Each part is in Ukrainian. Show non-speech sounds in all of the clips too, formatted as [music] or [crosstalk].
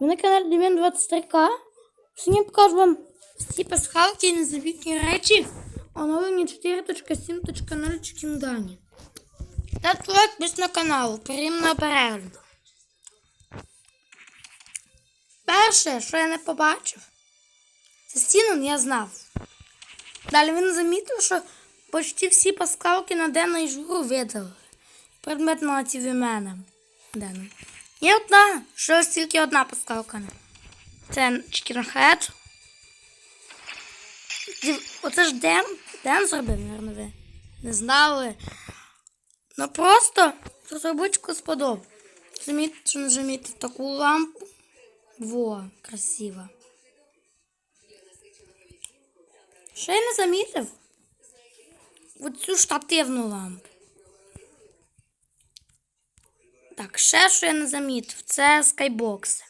Ви на каналі Демін 23К. Сьогодні покажу вам всі пасхалки і незабітні речі оновлені 4.7.0 Чекіндані. Та підпис на канал. Приємного перегляду. Перше, що я не побачив, це стіну я знав. Далі він замітив, що почти всі паскалки на Дена і журу видали. Предмет на ці мене. Дена. Є одна, що тільки одна паскалка. не. Це Чікінхед. Оце ж Ден. Ден зробив, мабуть, ви не знали. Ну просто розробочку сподобав. Замітьте, що нажміть таку лампу. Во, красиво. Що я не замітив? Оцю штативну лампу. Так, ще що я не замітив, це скайбокси.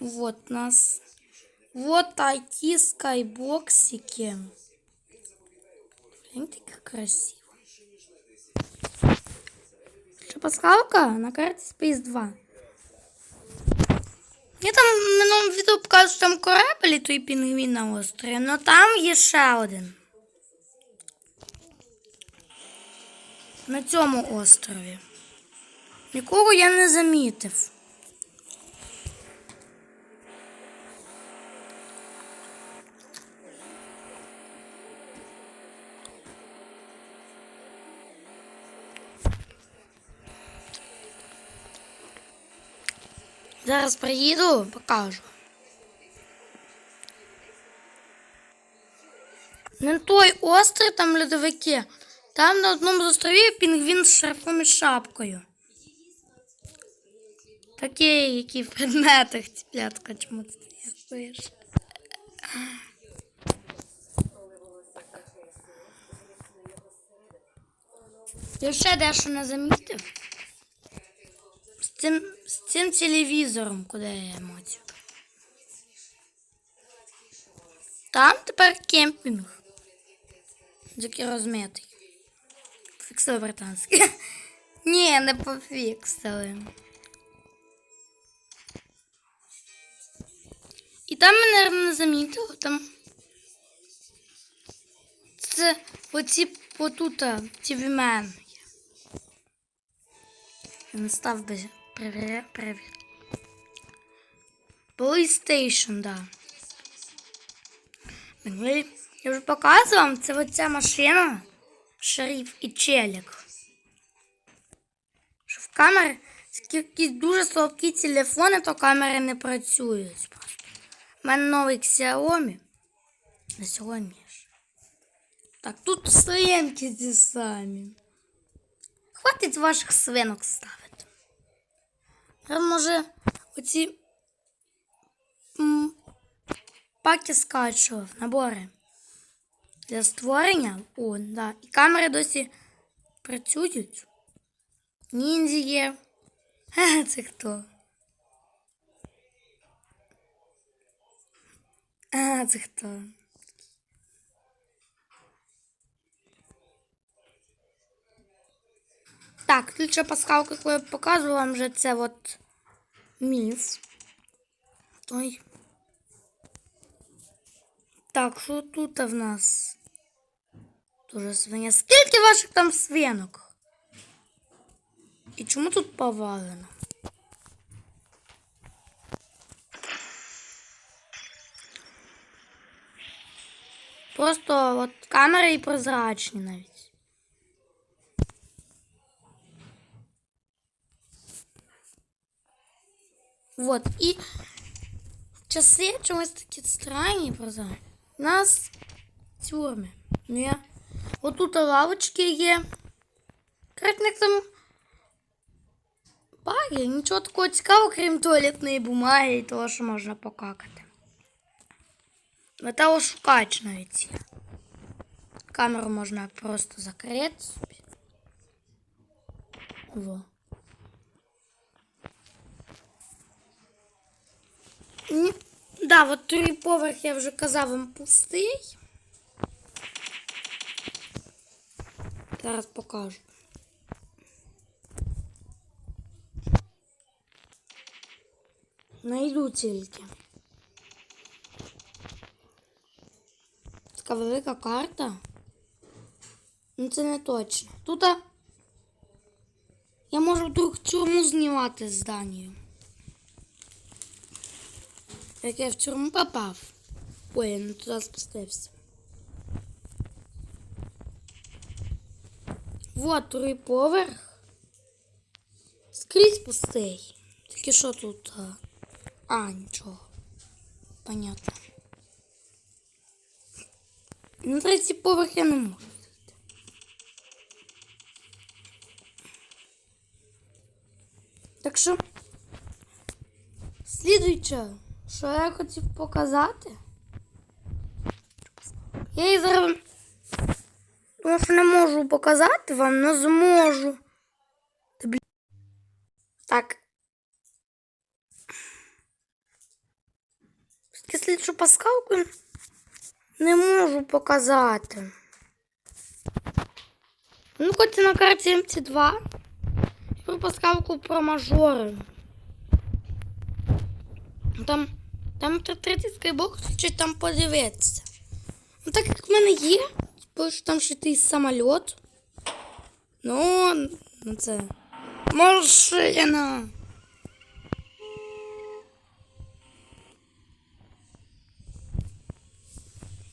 Вот нас. Вот такі скайбоксики. Гляньте, как красиво. Що пасхалка на карті Space 2. Я там в минулому відео показував, що там корабель і той пінгвін на острові, але там є ще один. На цьому острові. Нікого я не замітив. Зараз приїду, покажу. Не той острів, там льодовики. Там на одному з островів пінгвін з шарфом і шапкою. Такі, які в предметах цеплятка, чому ти стоїш? Я ще дещо не замітив. З цим, з цим телевізором, куди я емоцію. Там тепер кемпінг. Який розмитий. Фіксили британський. [laughs] Ні, не пофіксили. І там мене не замітили. Там. Це оці отута тівмен. Він став би перевір. PlayStation, да. Я вже показував це оця машина, шериф і челік. Що в камері скільки дуже слабкі телефони, то камери не працюють. У мене новий Xiaomi. На сьогодні. Так, тут свинки ті самі. Хватить ваших свинок ставити. Я може оці паки скачував, набори для створення. О, да. І камери досі працюють. Ніндзі є. Це хто? А, це хто? Так, тут ще пасхалка, яку я показувала вам вже це от міф. Ой. Так, що тут в нас? Дуже свиня. Скільки ваших там свинок? І чому тут повалено? Просто от камери і прозрачні навіть. Вот, і часи чомусь такі странні прозрачні. У нас тюрми. Ні. Отут лавочки є. Кратник там баги. Нічого такого цікавого, крім туалетної бумаги і того, що можна покакати. Металошукач навіть. Камеру можна просто закрити. Во. Ні. Да, от другий поверх я вже казав вам пустий. Зараз покажу. Найду тільки. Така велика карта. Ну це не точно. Тут я можу вдруг тюрму знімати з Данією. Як я в тюрму попав. Ой, я не туди спустився. Вот другий поверх. Скрізь пустий. Тільки що тут? А, нічого. Понятно. На третій поверх я не можу. Так що, слідуюче, що я хотів показати. Я її зараз що не можу показати вам, не зможу. Так. Слідчу паскалку не можу показати. Ну, хоч на карті МТ2. І про паскалку про мажори. Там, там 30 скайбокс, чи там подивитися. Ну, так як в мене є, бо ж там ще той самоліт. Ну, ну це. Машина.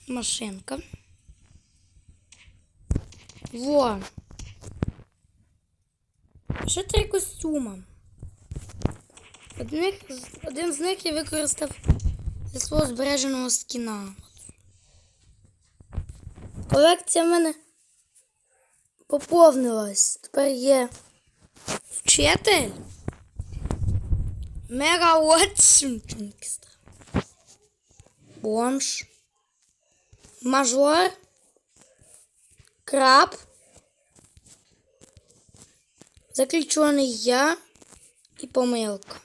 Машинка. Во. Ще три костюма. Один з них я використав для свого збереженого скіна. Колекція в мене поповнилась. Тепер є вчитель. Мега Уотсон. Бомж. Мажор. Краб. Заключений я і помилка.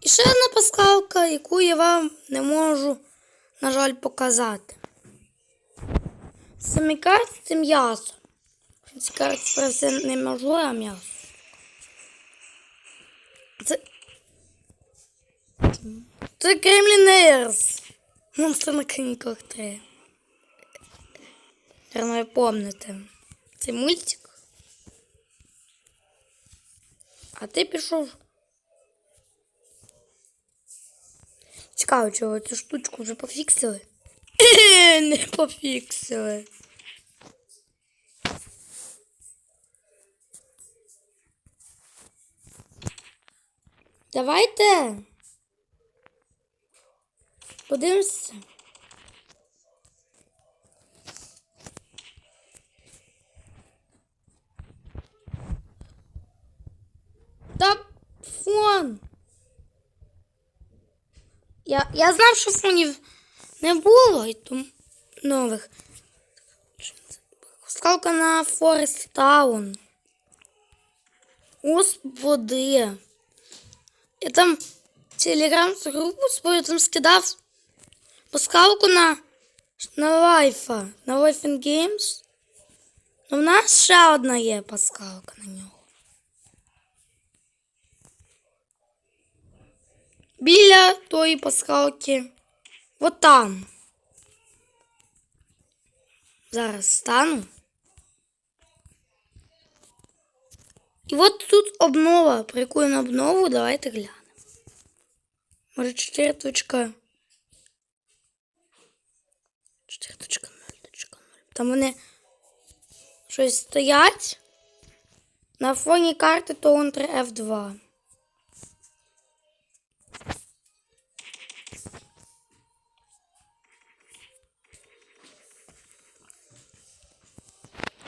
І ще одна пасхалка, яку я вам не можу, на жаль, показати. Самі карти це м'ясо. Про все не мажор, а м'ясо. Це. Це Кремлінерс. Монстр на канікулах 3. Наверно, ви помните. Цей мультик. А ти пішов. Цікаво, чого цю штучку вже пофіксили? [laughs] Не пофіксили. Давайте. Подивимося. Я, я знав, що фонів не було і тому нових. Скалка на Форест Таун. Господи. Я там телеграм-групу свою там скидав пускалку на, на лайфа, на Life in Games. Ну, в нас ще одна є паскалка на нього. Біля тої пасхалки. От там. Зараз стану. І от тут обнова. Про яку на обнову давайте глянемо. Може 4 точка. 4.0.0. Там вони щось стоять на фоні карти 3 F2.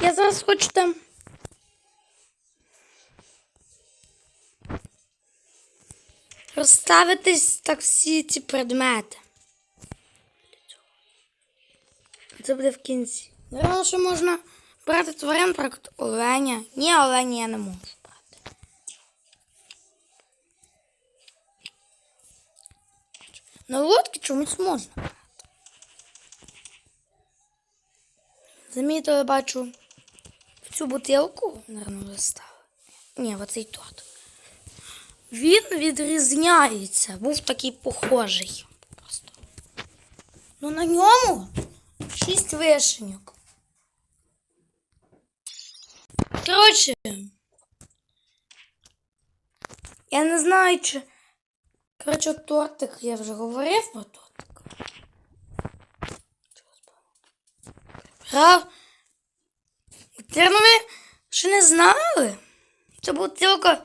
Я зараз хочу там. Розставитись так всі ці предмети. Це буде в кінці. Наверно, що можна брати тварин проект оленя. Ні, оленя я не можу брати. На лодки чомусь можна брати. Замітили, бачу, цю бутилку, наверно, вже ставили. Ні, оцей тот. він відрізняється. Був такий похожий. Просто. Ну на ньому шість вишеньок. Коротше, я не знаю, чи. Коротше, тортик, я вже говорив про тортик. Прав. Терно ви ще не знали? Це був тільки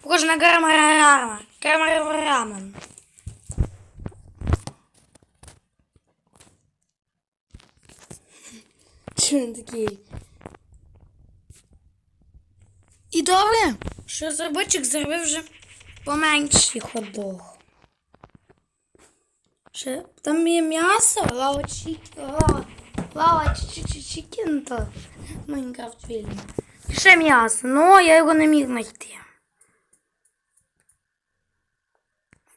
похоже на гармарарама. Гармарамен. Чому він такий? І добре, що розробочик зробив вже поменший ходох. Ще там є м'ясо, лава чікен, лава чікен, то Майнкрафт фільм. Ще м'ясо, ну я його не міг знайти.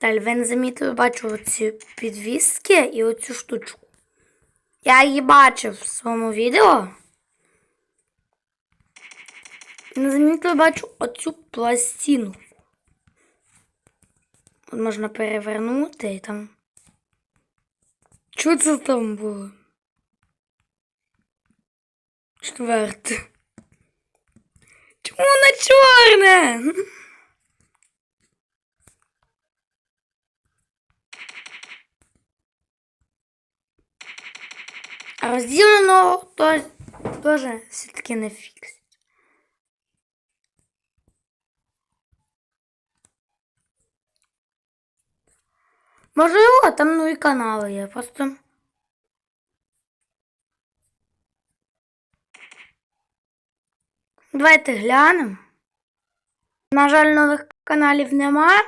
Далі ви не замітили, оці підвіски і оцю штучку. Я її бачив в своєму відео. Не замітили, бачу оцю пластину. От можна перевернути і там. Що це там було? Четверте. Чому воно чорне? А розділено теж все-таки не фікс. Можливо, там нові канали є. Просто. Давайте глянемо. На жаль, нових каналів нема.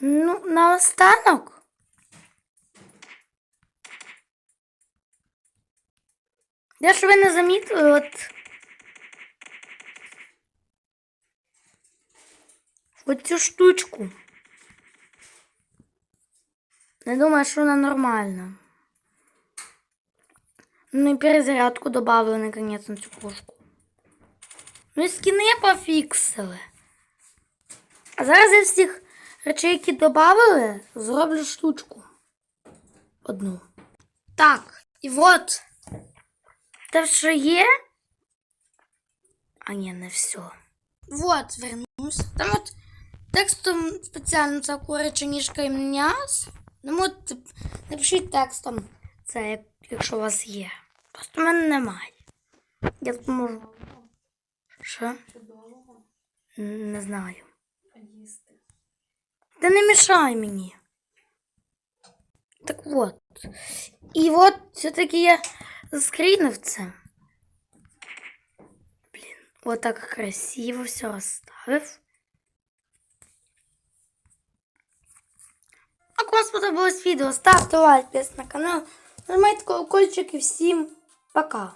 Ну, наостанок. Я ж ви не замітили, от. Оцю штучку. Не думаю, що вона нормальна. Ну і перезарядку добавили наконец на цю пушку. Ну і скини пофіксили. А зараз я всіх речей, які додали, зроблю штучку. Одну. Так, і от. Те, що є. А ні, не все. Вот, вернусь. Там от текстом спеціально це куряча ніжка і м'ясо. Ну, от напишіть текстом це, як- якщо у вас є. Просто в мене немає. Я тут можу. Що? Не знаю. Та не мішай мені. Так от. І от все-таки я заскрінив це. Блін, от так красиво все розставив. А кому сподобалось відео, ставте лайк, підписуйтесь на канал, нажимайте колокольчик і всім пока.